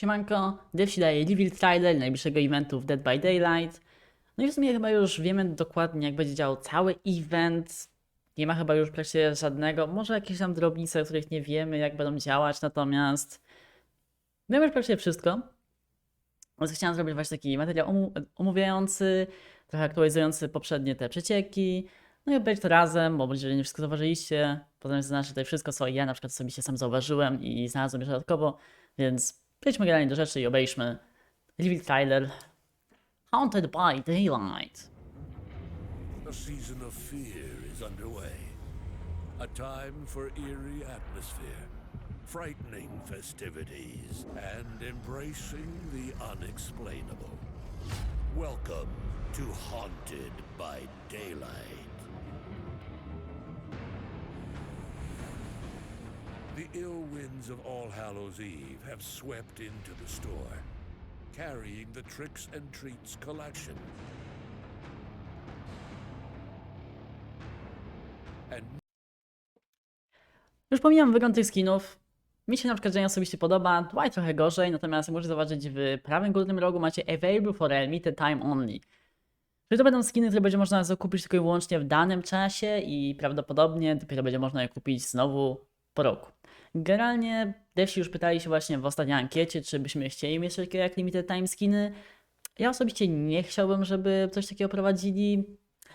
Siemanko, Devsi daje reveal trailer najbliższego eventu w Dead by Daylight. No i w sumie chyba już wiemy dokładnie jak będzie działał cały event. Nie ma chyba już praktycznie żadnego, może jakieś tam drobnice, o których nie wiemy jak będą działać, natomiast wiemy już praktycznie wszystko. Więc chciałem zrobić właśnie taki materiał omówiający, trochę aktualizujący poprzednie te przecieki. No i obejrzeć to razem, bo jeżeli nie wszystko zauważyliście, potem znaczy tutaj wszystko, co ja na przykład osobiście sam zauważyłem i znalazłem jeszcze dodatkowo, więc przejdźmy generalnie do rzeczy i obejrzmy reveal trailer Haunted by Daylight. A season of fear is underway. A time for eerie atmosphere, frightening festivities, and embracing the unexplainable. Welcome to Haunted by Daylight. The ill winds of All Hallows Eve have swept into the store, carrying the Tricks and Treats collection. And Już pomijam wygląd tych skinów. Mi się na przykład dzień osobiście podoba, Dwight trochę gorzej, natomiast możecie zauważyć w prawym górnym rogu macie Available for a Limited Time Only. Czyli to będą skiny, które będzie można zakupić tylko i wyłącznie w danym czasie i prawdopodobnie dopiero będzie można je kupić znowu po roku. Generalnie devsi już pytali się właśnie w ostatniej ankiecie, czy byśmy chcieli mieć takie jak Limited Time skiny. Ja osobiście nie chciałbym, żeby coś takiego prowadzili,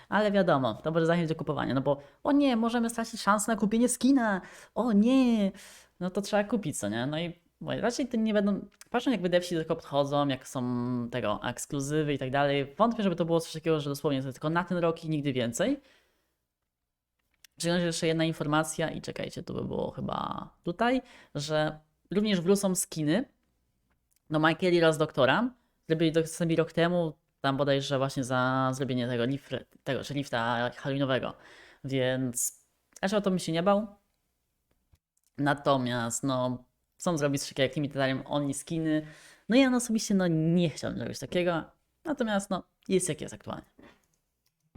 ale wiadomo, to może zachęcić do kupowania, no bo o nie, możemy stracić szansę na kupienie skina, o nie, no to trzeba kupić, co nie? No i mówię, raczej tym nie będą, patrzą jak wydawcy tylko podchodzą, jak są tego ekskluzywy i tak dalej, wątpię, żeby to było coś takiego, że dosłownie to tylko na ten rok i nigdy więcej. Czyli jeszcze jedna informacja i czekajcie, to by było chyba tutaj, że również wrócą skiny. Do Michaeli oraz Doktora, które byli dostępni rok temu, tam bodajże właśnie za zrobienie tego, lif, tego czy lifta Halloweenowego, więc raczej o to bym się nie bał. Natomiast no, chcą zrobić takiego jak Limited Only skiny, no ja osobiście no nie chciałbym zrobić takiego, natomiast no jest jak jest aktualnie.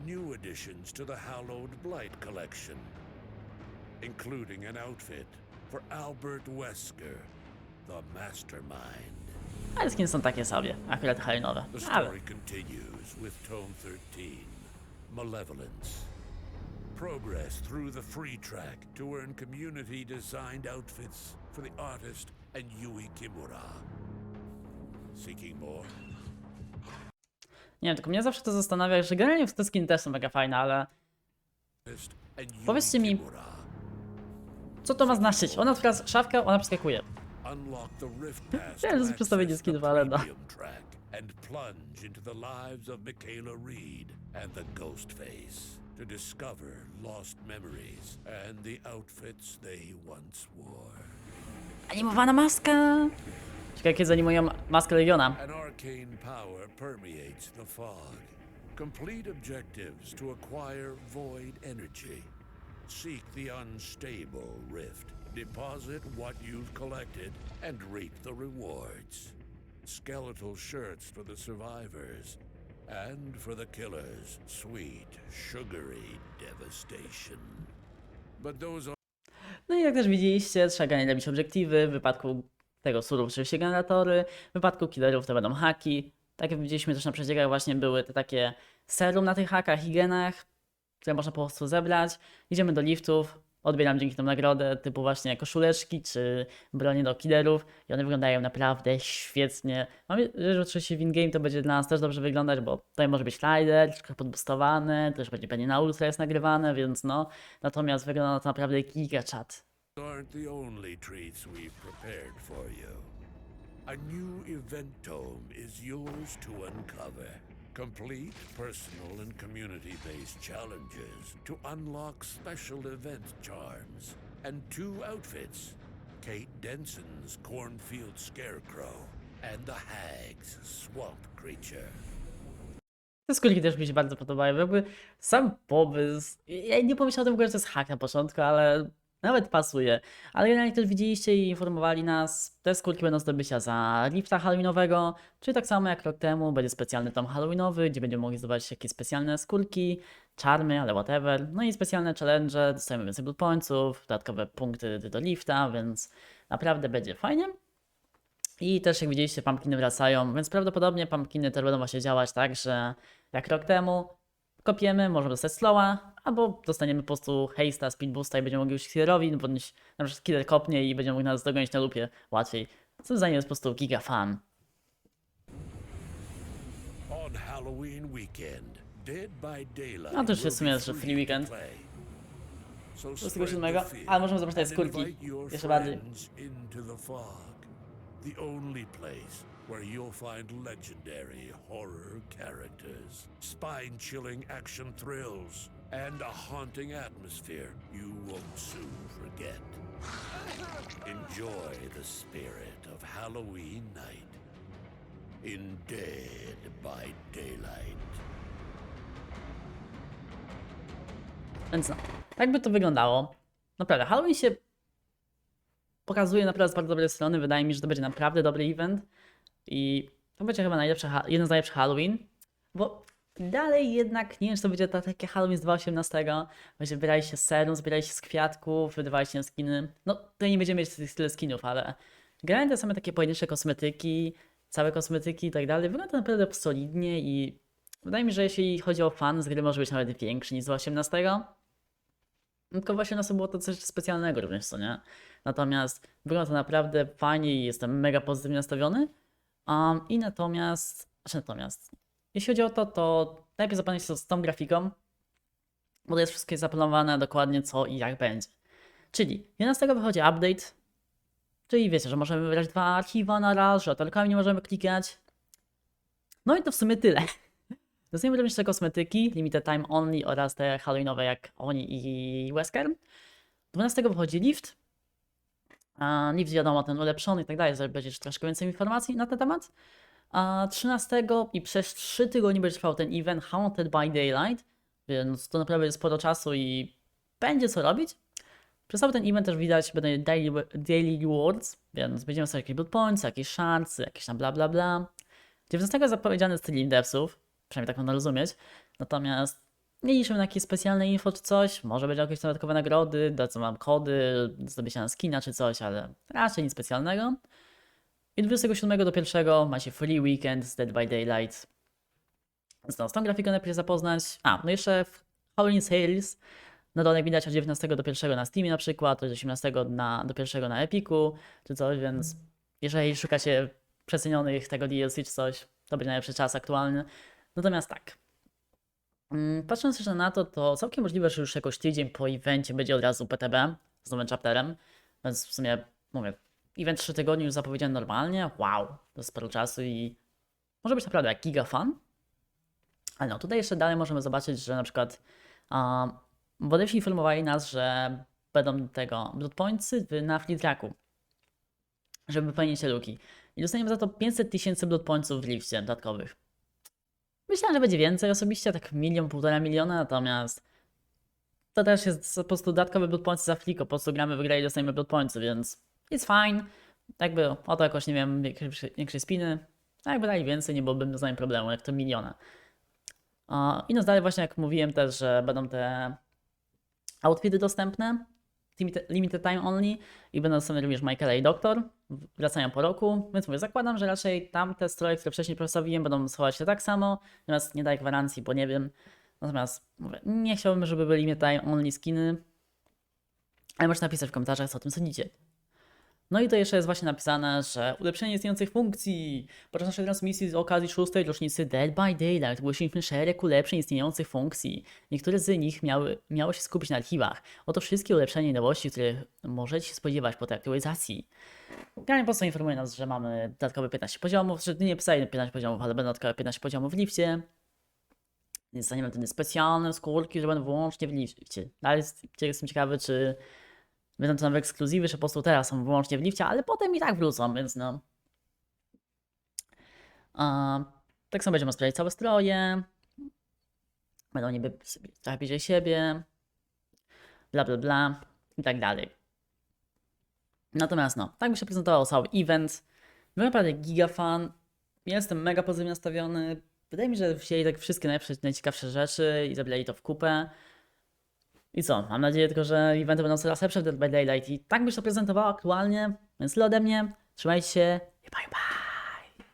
New additions to the Hallowed Blight collection, including an outfit for Albert Wesker, the mastermind. Ale skiny są takie sobie, akurat Halloweenowe, The story continues with Tome 13, Malevolence. Progress through the free track to earn community designed outfits for the artist and Yui Kimura. Seeking more? Nie wiem, tylko mnie zawsze to zastanawia, że generalnie te skiny też są mega fajne, ale Powiedzcie mi- co to ma znaczyć? Ona otwiera szafkę, ona przeskakuje. Ja, to to jest przedstawienie skinów, ale no. and plunge into the lives of Michaela Reed and the Ghostface to discover lost memories and the outfits they once wore. Animowana maska! Ciekawe kiedy zanimują maskę Legiona. An arcane power permeates the fog. Complete objectives to acquire void energy. Seek the unstable rift. Deposit what you've collected and reap the rewards. Skeletal shirts for the survivors. And for the killers, sweet, sugary devastation. But those No i jak też widzieliście, trzeba generalnie robić obiektywy, w wypadku tego surów oczywiście generatory, w wypadku killerów to będą haki. Tak jak widzieliśmy też na przeciekach właśnie były te takie serum na tych hakach i genach, które można po prostu zebrać. Idziemy do liftów, odbieram dzięki temu nagrodę typu właśnie koszuleczki czy bronie do killerów i one wyglądają naprawdę świetnie. Mam nadzieję, że oczywiście w in-game to będzie dla nas też dobrze wyglądać, bo tutaj może być slider, trochę podbustowane, też będzie pewnie na ultra jest nagrywane, więc no. Natomiast wygląda to naprawdę giga czat. Aren't the only treats we've prepared for you. A new event tome is yours to uncover. Complete personal and community based challenges to unlock special event charms. And two outfits Kate Denson's Cornfield Scarecrow and the Hag's Swamp Creature. Te skórki też mi się bardzo podobają. Jakby sam pomysł. Ja nie pomyślałem w ogóle, że to jest hack na początku, ale nawet pasuje. Ale generalnie też widzieliście i informowali nas, te skórki będą zdobycia za lifta Halloweenowego, czyli tak samo jak rok temu będzie specjalny tom Halloweenowy, gdzie będziemy mogli zdobyć jakieś specjalne skórki, czarmy, ale whatever. No i specjalne challenge, dostajemy więcej blood pointsów, dodatkowe punkty do lifta, więc naprawdę będzie fajnie. I też jak widzieliście, pumpkiny wracają, więc prawdopodobnie pumpkiny też będą właśnie działać tak, że jak rok temu kopiemy, możemy dostać slowa, albo dostaniemy po prostu haste'a, speed boosta i będziemy mogli użyć killerowi, bądź na przykład killer kopnie i będziemy mogli nas dogonić na lupie łatwiej. Co zdaniem jest po prostu giga fan. No to już jest w sumie, że free weekend. play. So 27, spread the fear ale możemy zobaczyć skórki. Jeszcze bardziej. The only place where you'll find legendary horror characters, spine-chilling action thrills, and a haunting atmosphere you won't soon forget. Enjoy the spirit of Halloween night in Dead by Daylight. Więc no, tak by to wyglądało. Naprawdę, Halloween się pokazuje naprawdę z bardzo dobrej strony. Wydaje mi się, że to będzie naprawdę dobry event. I to będzie chyba najlepszy, ha- jeden z najlepszych Halloween. Bo dalej jednak nie wiem, czy to będzie ta, takie Halloween z 2018. Będzie zbieraliście z serum, zbieraliście z kwiatków, wydawaliście skiny. No, tutaj nie będziemy mieć tych tyle skinów, ale generalnie te same takie pojedyncze kosmetyki, całe kosmetyki i tak dalej. Wygląda to naprawdę solidnie i wydaje mi się, że jeśli chodzi o fan z gry, może być nawet większy niż z 18. Tylko właśnie na było to coś specjalnego również, co nie? Natomiast wygląda to naprawdę fajnie i jestem mega pozytywnie nastawiony. Um, I natomiast, znaczy natomiast, jeśli chodzi o to, to najpierw zapoznać się z tą grafiką, bo to jest wszystko zaplanowane dokładnie co i jak będzie. Czyli 11 wychodzi update, czyli wiecie, że możemy wybrać dwa archiwa na raz, że otelkami nie możemy klikać. No i to w sumie tyle. Dostajemy również te kosmetyki, limited time only oraz te halloweenowe jak Oni i Wesker. 12 wychodzi lift. Lift wiadomo, ten ulepszony i tak dalej, że będzie troszkę więcej informacji na ten temat. A 13 i przez 3 tygodnie będzie trwał ten event Haunted by Daylight, więc to naprawdę jest sporo czasu i będzie co robić. Przez cały ten event też widać będą daily, daily rewards, więc będziemy sobie jakieś blood points, jakieś szanse, jakieś tam bla bla bla. 19 zapowiedziany stream devsów, przynajmniej tak można rozumieć. Natomiast nie liczymy na jakieś specjalne info czy coś. Może będzie jakieś dodatkowe nagrody, dadzą wam kody, zdobycia na skina czy coś, ale raczej nic specjalnego. I 27 do 1 macie free weekend z Dead by Daylight. No, z tą grafiką najpierw zapoznać. A, no jeszcze w Halloween Sales na dole widać od 19 do 1 na Steamie na przykład, od 18 na, do 1 na Epiku czy coś, więc jeżeli szukacie przecenionych tego DLC czy coś, to będzie najlepszy czas aktualny. Natomiast tak. Mm, Patrząc jeszcze na to, to całkiem możliwe, że już jakoś tydzień po evencie będzie od razu PTB z nowym chapterem. Więc w sumie mówię, event 3 tygodnie już zapowiedziany normalnie. Wow, to jest sporo czasu i może być naprawdę giga fan. Ale no, tutaj jeszcze dalej możemy zobaczyć, że na przykład um, Wodewsi informowali nas, że będą tego blood pointsy w- na flitraku, żeby wypełnić luki. I dostaniemy za to 500 tysięcy blood pointsów w lifcie dodatkowych. Myślałem, że będzie więcej osobiście, tak milion, półtora miliona, natomiast to też jest po prostu dodatkowe blood points za fliko, po prostu gramy w grę i dostajemy blood pointsy, więc it's fine. Jakby o to jakoś, nie wiem, większe, większe spiny, a jakby dali więcej, nie byłoby nami problemu, jak to miliona. I no dalej właśnie jak mówiłem też, że będą te outfity dostępne, limited time only i będą dostępne również Michaela i Doktor, wracają po roku, więc mówię, zakładam, że raczej tamte stroje, które wcześniej przedstawiłem będą schować się tak samo, natomiast nie daję gwarancji, bo nie wiem, natomiast mówię, nie chciałbym, żeby byli limited time only skiny, ale możecie napisać w komentarzach, co o tym sądzicie. No i to jeszcze jest właśnie napisane, że ulepszenie istniejących funkcji. Podczas naszej transmisji z okazji szóstej rocznicy Dead by Daylight ogłosiliśmy szereg ulepszeń istniejących funkcji. Niektóre z nich miały, miały się skupić na archiwach. Oto wszystkie ulepszenia i nowości, których możecie się spodziewać po tej aktualizacji. Generalnie po prostu informuje nas, że mamy dodatkowe 15 poziomów, że nie pisali 15 poziomów, ale będą dodatkowe 15 poziomów w lifcie. Dostaniemy wtedy specjalne skórki, że będą wyłącznie w lifcie. Jest- jestem ciekawy, czy Będą to nowe ekskluzywy, że po prostu teraz są wyłącznie w lifcie, ale potem i tak wrócą, więc no. A, tak samo będziemy sprawdzić całe stroje. Będą niby trochę bliżej siebie. Bla bla bla i tak dalej. Natomiast no, tak by się prezentował cały event. Byłem naprawdę giga fan. Jestem mega pozytywnie nastawiony. Wydaje mi się, że wzięli tak wszystkie najlepsze, najciekawsze rzeczy i zabrali to w kupę. I co? Mam nadzieję tylko, że eventy będą coraz lepsze w Dead by Daylight i tak by się to prezentowało aktualnie. Więc tyle ode mnie. Trzymajcie się. Bye bye!